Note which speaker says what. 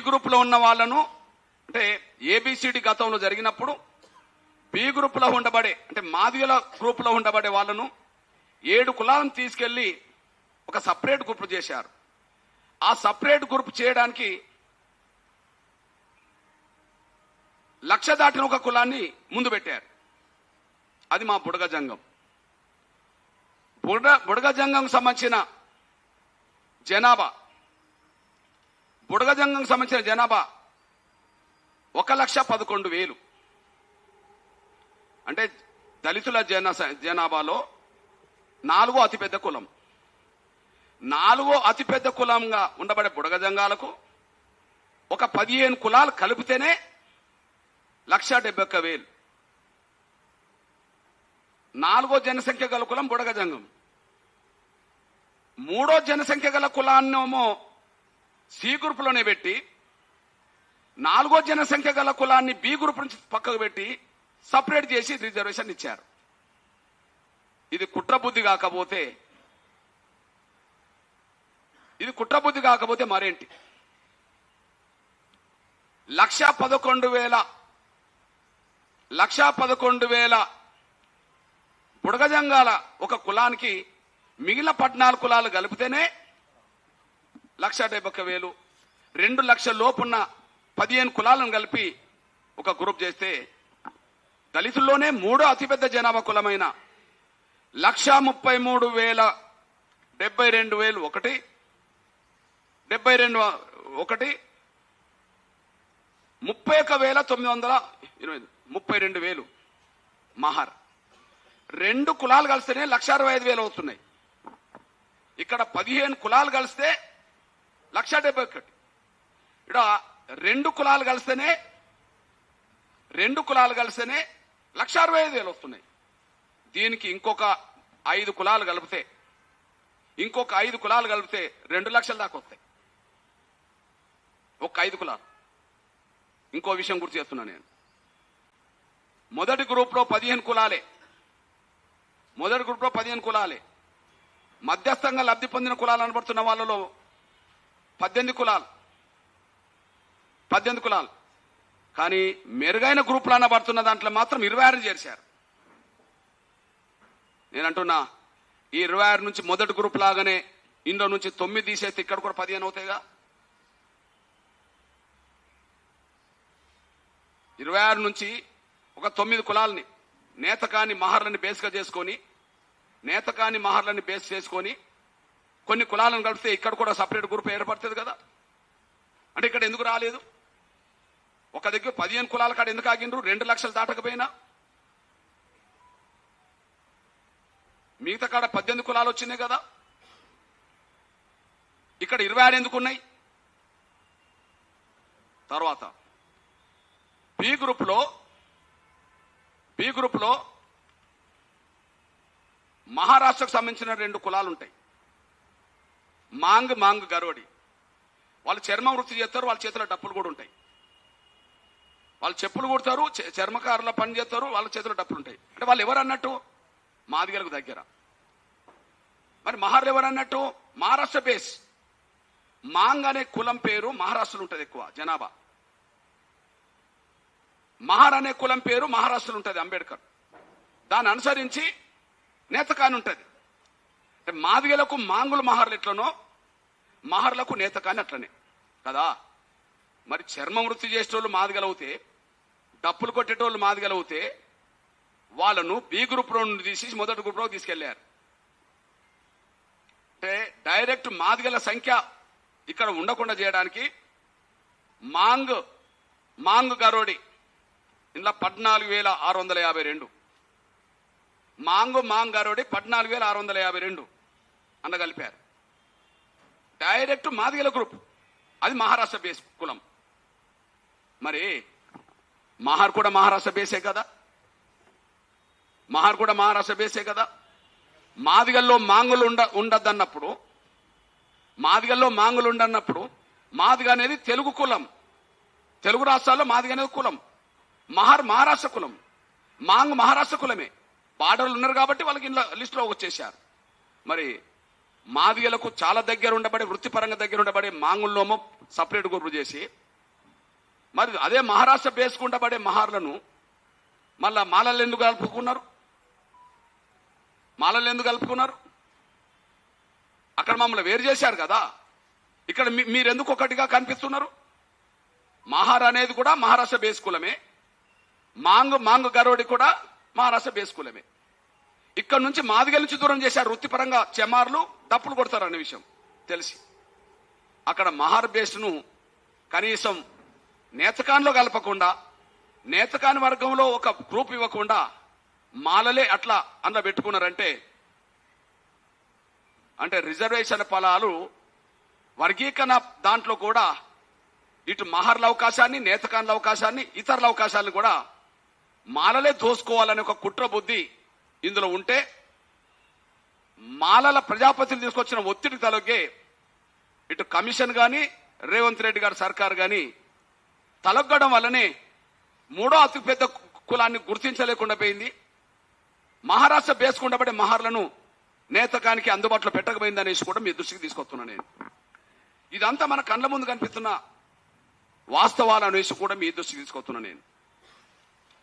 Speaker 1: B ఉన్న వాళ్ళను అంటే ఏబిసిడి గతంలో జరిగినప్పుడు బి గ్రూప్లో ఉండబడే అంటే మాదిగల గ్రూప్లో ఉండబడే వాళ్ళను ఏడు కులాలను తీసుకెళ్ళి ఒక సపరేట్ గ్రూప్ చేశారు. ఆ సపరేట్ గ్రూప్ చేయడానికి లక్ష దాటిన ఒక కులాన్ని ముందు పెట్టారు. అది మా బుడగ జంగం. బుడ బుడగ జంగం సంబంధించిన జనాభా. బుడగజంగం సంబంధించిన జనాభా ఒక లక్ష పదకొండు వేలు. అంటే దళితుల జన జనాభాలో నాలుగో అతిపెద్ద కులం. నాలుగో అతిపెద్ద కులంగా ఉండబడే బుడగజంగాలకు ఒక పదిహేను కులాలు కలిపితేనే లక్ష డెబ్బై ఒక్క వేలు. నాలుగో జనసంఖ్య గల కులం బుడగజంగం. మూడో జనసంఖ్య గల కులాన్నేమో సి గ్రూపులోనే పెట్టి నాలుగో జనసంఖ్య గల కులాన్ని బి గ్రూప్ నుంచి పక్కకు పెట్టి సపరేట్ చేసి రిజర్వేషన్ ఇచ్చారు. ఇది కుట్రబుద్ధి కాకపోతే ఇది కుట్రబుద్ధి కాకపోతే మరేంటి? లక్ష పదకొండు వేల లక్ష పదకొండు వేల బుడగజంగాల ఒక కులానికి మిగిలిన పద్నాలుగు కులాలు కలిపితేనే లక్ష డెబ్బై ఒక వేలు. రెండు లక్షల లోపున్న పదిహేను కులాలను కలిపి ఒక గ్రూప్ చేస్తే దళితుల్లోనే మూడో అతిపెద్ద జనాభా కులమైన లక్ష ముప్పై మూడు వేల డెబ్బై రెండు వేలు ఒకటి డెబ్బై రెండు ఒకటి ముప్పై ఒక వేల తొమ్మిది వందల ఇరవై ఐదు ముప్పై రెండు వేలు. మహార్. రెండు కులాలు కలిస్తేనే లక్ష అరవై ఐదు వేలు అవుతున్నాయి. ఇక్కడ పదిహేను కులాలు కలిస్తే లక్ష డెబ్బై ఒకటి. ఇక్కడ రెండు కులాలు కలిస్తేనే రెండు కులాలు కలిస్తేనే లక్ష అరవై ఐదు వేలు వస్తున్నాయి. దీనికి ఇంకొక ఐదు కులాలు కలిపితే ఇంకొక ఐదు కులాలు కలిపితే రెండు లక్షల దాకా వస్తాయి. ఒక ఐదు కులాలు. ఇంకో విషయం గుర్తు చేస్తున్నా నేను. మొదటి గ్రూప్లో పదిహేను కులాలే. మొదటి గ్రూప్లో పదిహేను కులాలే. మధ్యస్థంగా లబ్ధి పొందిన కులాలు అనబడుతున్న వాళ్ళలో పద్దెనిమిది కులాలు. పద్దెనిమిది కులాలు. కానీ మెరుగైన గ్రూపులు అనబడుతున్న దాంట్లో మాత్రం ఇరవై ఆరు చేర్చారు. నేను అంటున్నా ఈ ఇరవై ఆరు నుంచి మొదటి గ్రూప్ లాగానే ఇందులో నుంచి తొమ్మిది తీసేస్తే ఇక్కడ కూడా పదిహేను అవుతాయిగా? ఇరవై ఆరు నుంచి ఒక తొమ్మిది కులాలని నేతకాని మహర్లని బేస్గా చేసుకొని నేతకాని మహర్లని బేస్ చేసుకొని కొన్ని కులాలను కలిపితే ఇక్కడ కూడా సపరేట్ గ్రూప్ ఏర్పడుతుంది కదా. అంటే ఇక్కడ ఎందుకు రాలేదు? ఒక దగ్గర పదిహేను కులాల కాడ ఎందుకు ఆగిండ్రు? రెండు లక్షలు దాటకపోయినా? మిగతా కాడ పద్దెనిమిది కులాలు వచ్చినాయి కదా. ఇక్కడ ఇరవై ఆరు ఎందుకు ఉన్నాయి? తర్వాత బి గ్రూప్లో బి గ్రూప్లో మహారాష్ట్రకు సంబంధించిన రెండు కులాలు ఉంటాయి. మాంగ్ మాంగ్ గరోడి. వాళ్ళు చర్మ వృత్తి చేస్తారు వాళ్ళ చేతిలో డప్పులు కూడా ఉంటాయి. వాళ్ళు చెప్పులు కుడతారు చర్మకారుల పని చేస్తారు వాళ్ళ చేతిలో డప్పులు ఉంటాయి. అంటే వాళ్ళు ఎవరు అన్నట్టు మాదిగలకు దగ్గర. మరి మహార్లు ఎవరు అన్నట్టు మహారాష్ట్ర బేస్. మాంగ్ అనే కులం పేరు మహారాష్ట్రలో ఉంటుంది ఎక్కువ జనాభా. మహార్ అనే కులం పేరు మహారాష్ట్రలో ఉంటుంది అంబేద్కర్. దాన్ని అనుసరించి నేతకాని ఉంటుంది అంటే మాదిగలకు మాంగులు మహర్లు ఎట్లనో మహర్లకు నేతకాని అట్లనే. కదా? మరి చర్మ వృత్తి చేసేటోళ్ళు మాదిగలవుతే డప్పులు కొట్టేటోళ్ళు మాదిగలవుతే వాళ్ళను బి గ్రూప్ నుండి తీసి మొదటి గ్రూప్లో తీసుకెళ్ళారు. అంటే డైరెక్ట్ మాదిగల సంఖ్య ఇక్కడ ఉండకుండా చేయడానికి మాంగ్ మాంగ్ గరోడి ఇందులో పద్నాలుగు వేల ఆరు వందల యాభై రెండు. మాంగు మాంగ్ గరోడి పద్నాలుగు వేల ఆరు వందల యాభై రెండు అనగలిపారు డైరెక్ట్ మాదిగల గ్రూప్. అది మహారాష్ట్ర బేస్ కులం. మరి మహార్ కూడా మహారాష్ట్ర బేసే కదా? మహార్ కూడా మహారాష్ట్ర బేసే కదా? మాదిగల్లో మాంగులు ఉండ ఉండద్దన్నప్పుడు మాదిగల్లో మాంగులు ఉండన్నప్పుడు మాదిగ అనేది తెలుగు కులం. తెలుగు రాష్ట్రాల్లో మాదిగ అనేది కులం. మహార్ మహారాష్ట్ర కులం. మాంగ్ మహారాష్ట్ర కులమే. బార్డర్లు ఉన్నారు కాబట్టి వాళ్ళకి ఇంట్లో లిస్టులో వచ్చేసారు మరి మాదిగలకు చాలా దగ్గర ఉండబడే వృత్తిపరంగా దగ్గర ఉండబడే మాంగుల్లోమో సపరేట్ గురు చేసి మరి అదే మహారాష్ట్ర బేసుకుండబడే మహార్లను మళ్ళా మాలలు ఎందుకు కలుపుకున్నారు? మాలలు ఎందుకు కలుపుకున్నారు? అక్కడ మమ్మల్ని వేరు చేశారు కదా. ఇక్కడ మీ- మీరెందుకు ఒకటిగా కనిపిస్తున్నారు? మహార్ అనేది కూడా మహారాష్ట్ర బేస్ కులమే. మాంగ్ మాంగ్ గరోడి కూడా మహారాష్ట్ర బేస్ కులమే. ఇక్కడ నుంచి మాదిగల నుంచి దూరం చేశారు వృత్తిపరంగా చెమార్లు తప్పులు కొడతారు అనే విషయం తెలిసి. అక్కడ మహార్ బేస్ను కనీసం నేతకాన్లో కలపకుండా నేతకాని వర్గంలో ఒక గ్రూప్ ఇవ్వకుండా మాలలే అట్లా అందులో పెట్టుకున్నారంటే అంటే రిజర్వేషన్ ఫలాలు వర్గీకరణ దాంట్లో కూడా ఇటు మహర్ల అవకాశాన్ని నేతకాన్ల అవకాశాన్ని ఇతరుల అవకాశాలను కూడా మాలలే దోసుకోవాలనే ఒక కుట్ర బుద్ధి ఇందులో ఉంటే మాలల ప్రజాపతిని తీసుకొచ్చిన ఒత్తిడి తలొగ్గే ఇటు కమిషన్ కానీ రేవంత్ రెడ్డి గారి సర్కార్ కానీ తలొగ్గడం వల్లనే మూడో అతిపెద్ద కులాన్ని గుర్తించలేకుండా పోయింది. మహారాష్ట్ర బేసుకుండబడే మహార్లను నేతకానికి అందుబాటులో పెట్టకపోయింది అనేసి కూడా మీ దృష్టికి తీసుకొస్తున్నా నేను. ఇదంతా మన కళ్ళ ముందు కనిపిస్తున్న వాస్తవాలు అనేసి కూడా మీ దృష్టికి తీసుకొస్తున్నా నేను.